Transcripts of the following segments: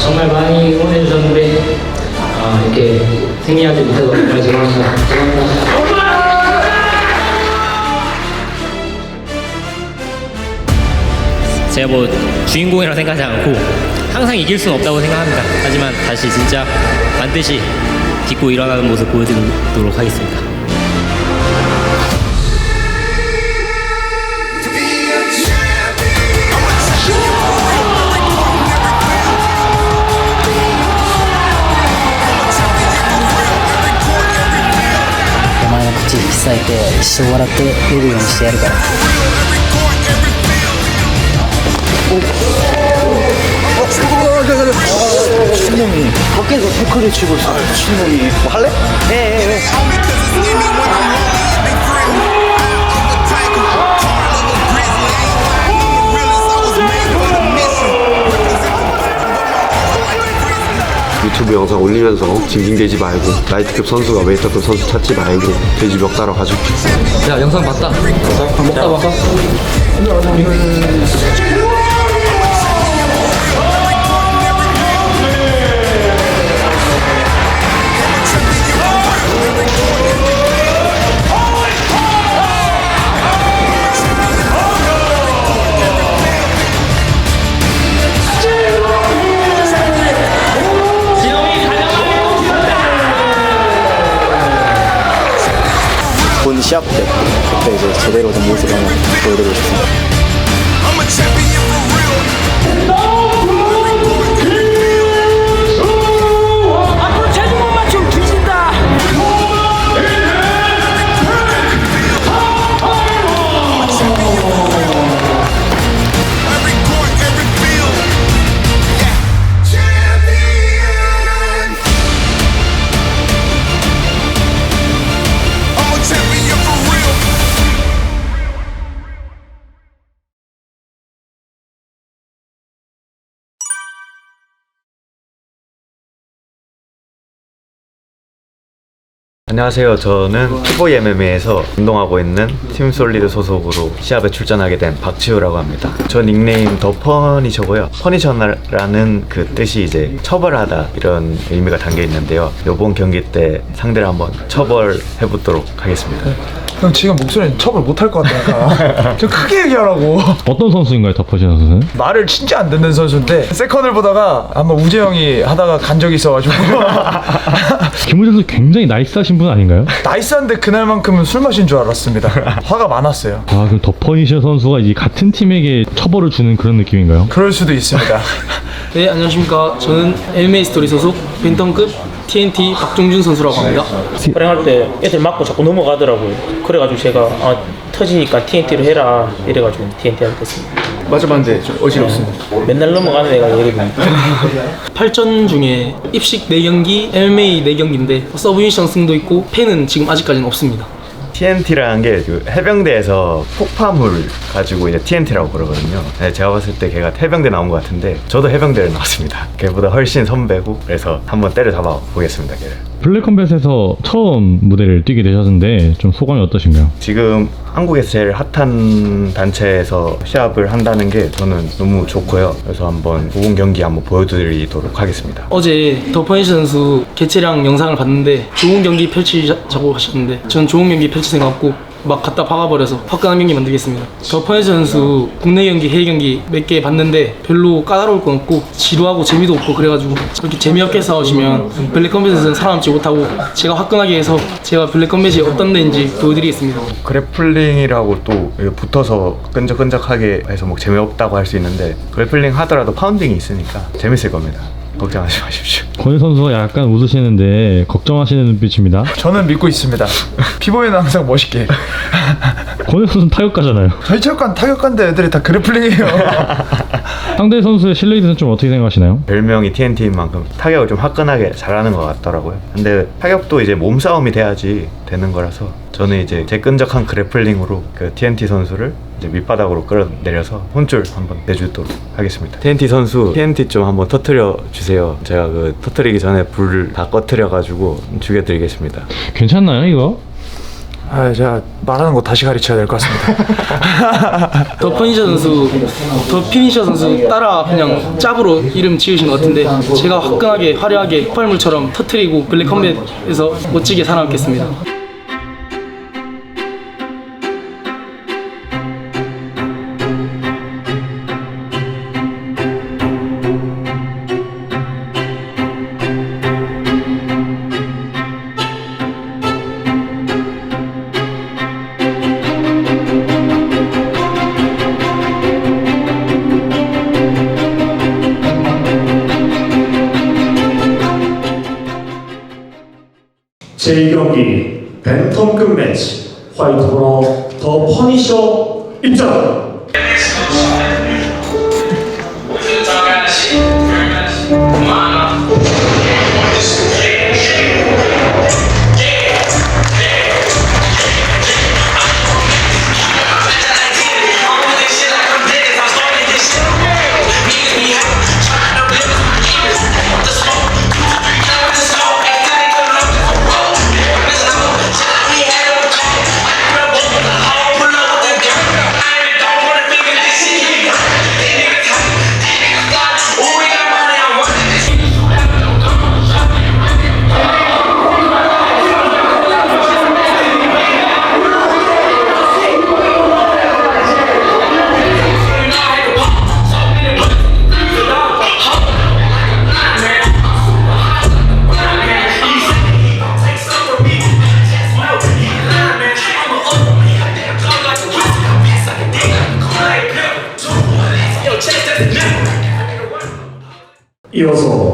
정말 많이 응원해 주셨는데 아, 이렇게 승리하지 못해서 정말 죄송합니다. 죄송합니다. 제가 뭐 주인공이라 생각하지 않고 항상 이길 수는 없다고 생각합니다. 하지만 다시 진짜 반드시 딛고 일어나는 모습 보여드리도록 하겠습니다. 口引き裂いて一生笑って出るようにしてやるから 유튜브 영상 올리면서 징징대지 말고 라이트급 선수가 웨이터급 선수 찾지 말고 돼지 멱 따러 가줄게 야 영상 봤다. 먹다 먹다. 본 시합 때 그때 이제 제대로 된 모습을 한번 보여드리고 싶습니다. I'm 안녕하세요. 저는 피보이 MMA에서 운동하고 있는 팀 솔리드 소속으로 시합에 출전하게 된 박지우라고 합니다. 저 닉네임 더 퍼니셔고요. 퍼니셔라는 그 뜻이 이제 처벌하다 이런 의미가 담겨 있는데요. 이번 경기 때 상대를 한번 처벌해 보도록 하겠습니다. 형 지금 목소리는 처벌 못 할 것 같다니까 좀 크게 얘기하라고 어떤 선수인가요, 덮어지 선수는? 말을 진짜 안 듣는 선수인데 세컨을 보다가 한번 우재 형이 하다가 간 적이 있어가지고 김우재 선수 굉장히 나이스하신 분 아닌가요? 나이스한데 그날만큼은 술 마신 줄 알았습니다 화가 많았어요 아, 그럼 더퍼니셔 선수가 이 같은 팀에게 처벌을 주는 그런 느낌인가요? 그럴 수도 있습니다 네 안녕하십니까. 저는 MMA 스토리 소속 벤턴급 TNT 박종준 선수라고 합니다. 촬영할 때 애들 맞고 자꾸 넘어가더라고요. 그래가지고 제가 아, 터지니까 TNT로 해라 이래가지고 TNT를 했습니다. 맞아봤는데 좀 어지럽습니다 맨날 넘어가는 애가 얘거든요. 8전 중에 입식 4경기, MMA 4경기인데 서브미션 승도 있고 팬은 지금 아직까지는 없습니다. TNT라는 게그 해병대에서 폭파물 가지고 이제 TNT라고 그러거든요. 네, 제가 봤을 때 걔가 해병대 나온 것 같은데 저도 해병대를 나왔습니다. 걔보다 훨씬 선배고 그래서 한번 때려 잡아 보겠습니다. 걔를. 블랙컴뱃에서 처음 무대를 뛰게 되셨는데 좀 소감이 어떠신가요? 지금 한국에서 제일 핫한 단체에서 시합을 한다는 게 저는 너무 좋고요. 그래서 한번 좋은 경기 한번 보여드리도록 하겠습니다. 어제 더 퍼니셔 선수 개최량 영상을 봤는데 좋은 경기 펼치자고 하셨는데 전 좋은 경기 펼칠 생각 없고 막 갖다 박아버려서 화끈한 경기 만들겠습니다. 더 퍼니셔 선수 국내 경기, 해외 경기 몇 개 봤는데 별로 까다로울 건 없고 지루하고 재미도 없고 그래가지고 그렇게 재미없게 싸우시면 블랙 컴뱃에서는 살아남지 못하고 제가 화끈하게 해서 제가 블랙 컴뱃이 어떤 데인지 보여드리겠습니다. 그래플링이라고 또 붙어서 끈적끈적하게 해서 뭐 재미없다고 할 수 있는데 그래플링 하더라도 파운딩이 있으니까 재밌을 겁니다. 걱정하지 마십시오. 권희 선수가 약간 웃으시는데 걱정하시는 눈빛입니다. 저는 믿고 있습니다 피보이는 항상 멋있게 권희 선수는 타격가잖아요. 저희 체육관 타격관대 애들이 다 그래플링이에요 상대 선수의 실력에 대해서는 좀 어떻게 생각하시나요? 별명이 TNT인 만큼 타격을 좀 화끈하게 잘하는 것 같더라고요. 근데 타격도 이제 몸싸움이 돼야지 되는 거라서 저는 이제 제 끈적한 그래플링으로 그 TNT 선수를 이제 밑바닥으로 끌어내려서 혼줄 한번 내주도록 하겠습니다. TNT 선수 TNT 좀 한번 터트려 주세요. 제가 그 터트리기 전에 불 다 꺼트려 가지고 죽여드리겠습니다. 괜찮나요 이거? 아, 제가 말하는 거 다시 가르쳐야 될 것 같습니다. 더 퍼니셔 선수, 더 피니셔 선수 따라 그냥 짭으로 이름 지으신 것 같은데 제가 화끈하게 화려하게 폭발물처럼 터트리고 블랙 컴뱃에서 멋지게 살아남겠습니다. 제2경기 벤텀급 매치 화이트로 더 퍼니셔 입장! そう。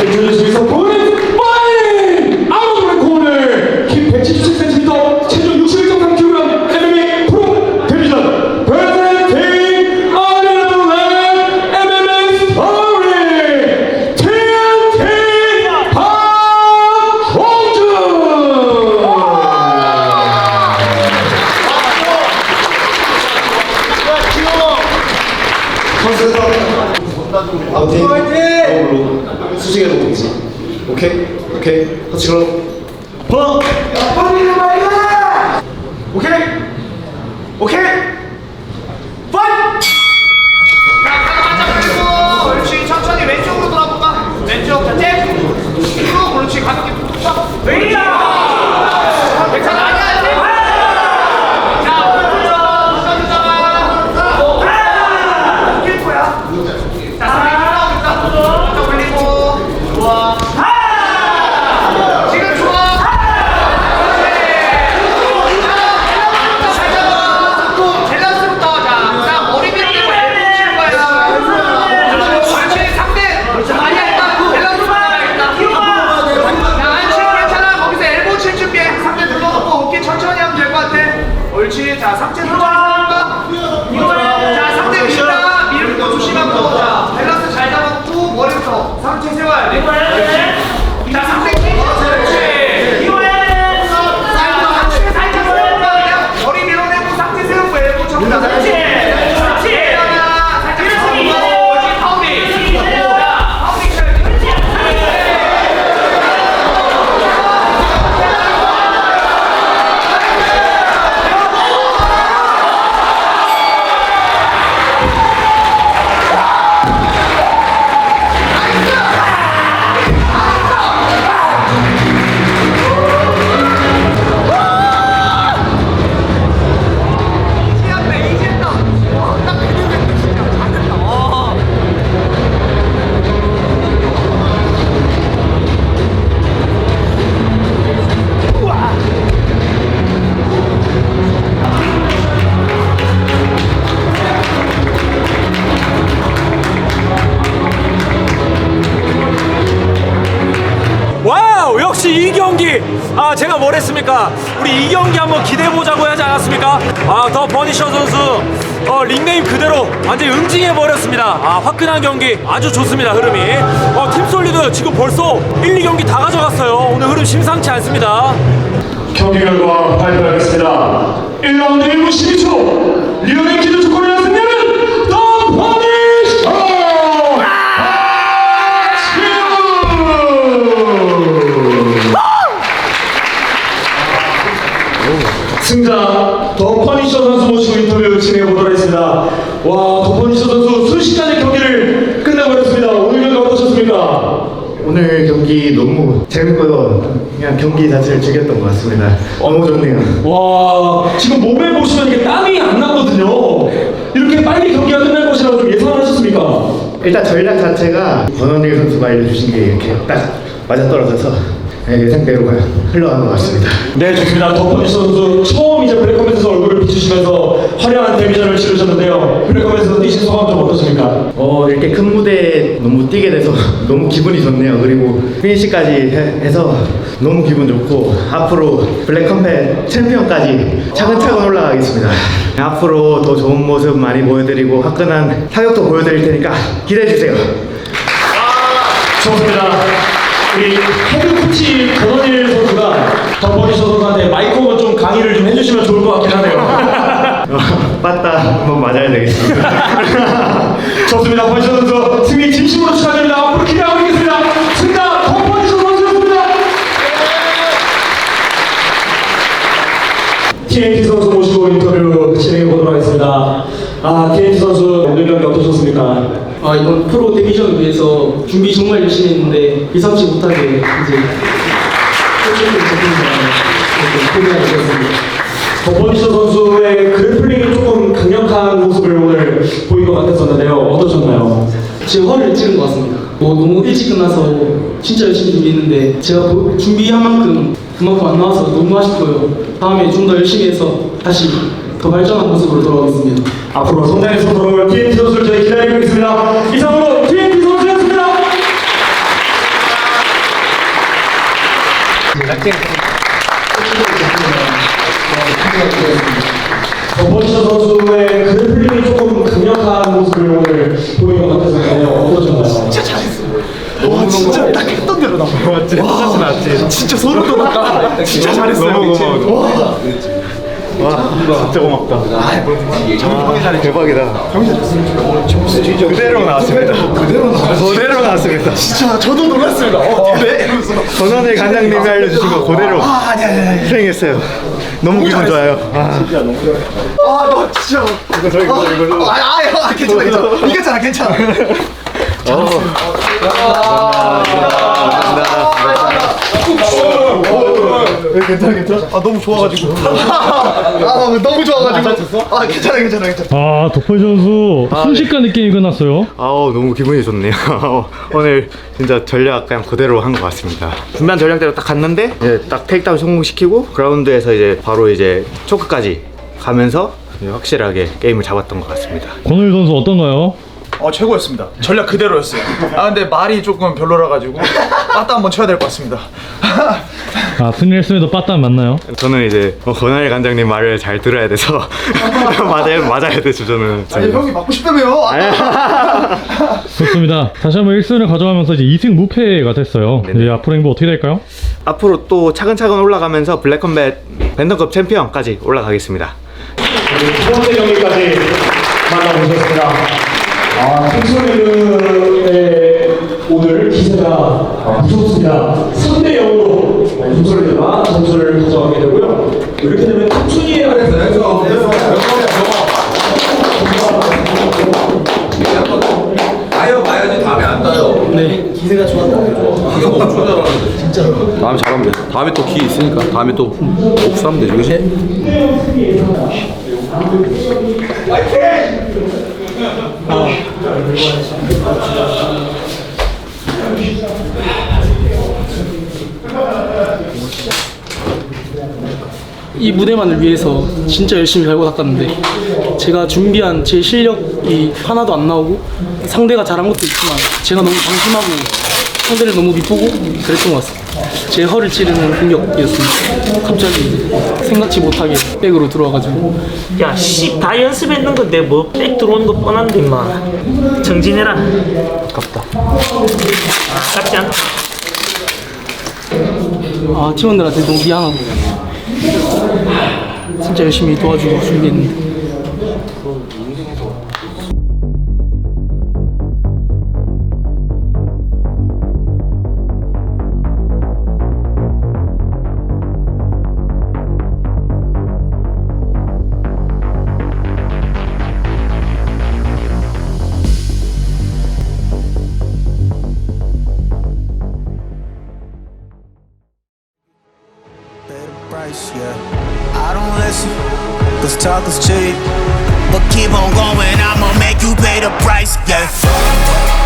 Aí Jesus disse, por 지금. 번호 몇 번이는 말이야 오케이? 오케이? 번 깜짝이야 옳지 천천히 왼쪽으로 돌아볼까 왼쪽 자체 쭉 그렇지 가볍게. 툭툭 쳐 왼쪽. 뭘 했습니까? 우리 이 경기 한번 기대해 보자고 하지 않았습니까? 아 더 버니셔 선수 어 닉네임 그대로 완전히 응징해 버렸습니다. 아 화끈한 경기 아주 좋습니다 흐름이. 어 팀 솔리드 지금 벌써 1, 2경기 다 가져갔어요. 오늘 흐름 심상치 않습니다. 경기 결과 발표하겠습니다. 1라운드 1분 12초. 리오넬 키드 축구를 승리는 승자 더 퍼니셔 선수 모시고 인터뷰 진행해 보도록 하겠습니다. 와, 더 퍼니셔 선수 순식간에 경기를 끝내버렸습니다. 오늘 경기 어떠셨습니까? 오늘 경기 너무 재밌고요. 그냥 경기 자체를 즐겼던 것 같습니다. 너무 좋네요. 와 지금 몸에 보시면 이게 땀이 안 나거든요. 이렇게 빨리 경기가 끝날 것이라고 좀 예상하셨습니까? 일단 전략 자체가 권원일 선수가 알려주신 게 이렇게 딱 맞아떨어져서 네, 예상대로 그냥 흘러간 것 같습니다. 네 좋습니다. 덕분이 선수 처음 이제 블랙컴뱃에서 얼굴을 비추시면서 화려한 데뷔전을 치르셨는데요. 블랙컴뱃에서 뛰신 소감 좀 어떠십니까? 어 이렇게 큰 무대에 너무 뛰게 돼서 너무 기분이 좋네요. 그리고 피니시까지 해, 해서 너무 기분 좋고 앞으로 블랙컴뱃 챔피언까지 차근차근 올라가겠습니다. 앞으로 더 좋은 모습 많이 보여드리고 화끈한 타격도 보여드릴 테니까 기대해 주세요. 좋습니다. 우리 헤드 코치 권원일 선수가 덕분이 선수한테 마이크로 좀 강의를 좀 해주시면 좋을 것 같긴 하네요. 맞다 한번 맞아야 되겠습니다. 좋습니다. 권시현 선수 승리 진심으로 축하드립니다. 앞으로 기대하고 있겠습니다. 승자 덕분이 선수였습니다. TNT 선수 모시고 인터뷰 진행해 보도록 하겠습니다. 아, TNT 선수 오늘 경기 어떠셨습니까? 아 이번 프로 데뷔전을 위해서 준비 정말 열심히 했는데 예상치 못하게 이제 포기하게 되었습니다. 버퍼니셔 선수의 그래플링이 조금 강력한 모습을 오늘 보인 것 같았었는데요. 어떠셨나요? 제가 허리를 찌른 것 같습니다. 뭐 너무 일찍 끝나서 진짜 열심히 준비했는데 제가 보- 준비한 만큼 그만큼 안 나와서 너무 아쉽고요. 다음에 좀 더 열심히 해서 다시 더 발전한 모습으로 돌아오겠습니다. 앞으로 성장해서 돌아올 TNT 선수를 저희 기다리고 있습니다. 이상으로 TNT 선수였습니다. 버퍼니셔 선수의 그래플링이 조금 강력한 모습을 오늘 보인 것 같았었는데요. 어떠셨나요? 진짜 잘했어요. 와 진짜 딱 했던 대로 나온 거 같지? 와 맞지? 진짜 소름 돋았다. 진짜 잘했어요. 너무 고마워. 와. 와 진짜 고맙다. 형이 잘해. 대박이다. 형이 잘했어. 그대로 나왔습니다. 그대로 나왔습니다. 진짜 저도 놀랐습니다. 어, 그래? 이러면서. 권한일 관장님이 알려주신 거 그대로 아, 아니, 아니, 아니. 수행했어요. 너무 기분 좋아요. 아. 아, 너 진짜. 이거 저 이거 저, 이거 저. 아, 아, 아, 괜찮아, 괜찮아. 이겼잖아, 괜찮아. 괜찮아, 괜찮아. 아, 너무 좋아가지고. 아, 너무 좋아가지고. 아, 괜찮아, 괜찮아, 괜찮아. 아 덕분이 선수 아, 순식간에 게임이 끝났어요. 아우 너무 기분이 좋네요. 오늘 진짜 전략 그냥 그대로 한 것 같습니다. 준비한 전략대로 딱 갔는데 이제 딱 테이크다운 성공시키고 그라운드에서 이제 바로 이제 초크까지 가면서 이제 확실하게 게임을 잡았던 것 같습니다. 권일 선수 어떤가요? 어, 최고였습니다. 전략 그대로였어요. 아, 근데 말이 조금 별로라 가지고 빠따 한번 쳐야 될 것 같습니다. 아 승리했음에도 빠따 맞나요? 저는 이제 어, 권한일 관장님 말을 잘 들어야 돼서 맞아야 맞아야 되죠 저는. 아니, 형이 맞고 싶다며요. 아, 좋습니다. 다시 한번 1승을 가져가면서 이제 2승 무패가 됐어요. 이제 앞으로 행보 어떻게 될까요? 앞으로 또 차근차근 올라가면서 블랙컴뱃 밴덤급 챔피언까지 올라가겠습니다. 두 번째 경기까지 만나보셨습니다. 아, 팀솔리드의 오늘 기세가 아, 무섭습니다. 3대 0으로 팀솔리드가 점수를 가져가게 되고요. 이렇게 되면 아래서 봐야지 다음에 안 따요. 네, 기세가 좋았다. 이거 엄청 잘하는데. 진짜로. 다음에 잘하면 돼. 다음에 또 기회 있으니까 다음에 또 복수하면 되지. 그치? 이 무대만을 위해서 진짜 열심히 갈고 닦았는데 제가 준비한 제 실력이 하나도 안 나오고 상대가 잘한 것도 있지만 제가 너무 방심하고 상대를 너무 비보고 그랬던 것 같습니다. 제 허를 찌르는 공격이었습니다. 갑자기 생각지 못하게 백으로 들어와가지고 야, 씨, 다 연습했는 건데 뭐 백 들어오는 거 뻔한데 임마. 정진해라. 아깝다. 아, 아깝지 않다. 아 팀원들한테 너무 미안하고 진짜 열심히 도와주고 준비했는데 price, yeah. I don't listen, cause talk is cheap. But keep on going, I'ma make you pay the price, yeah.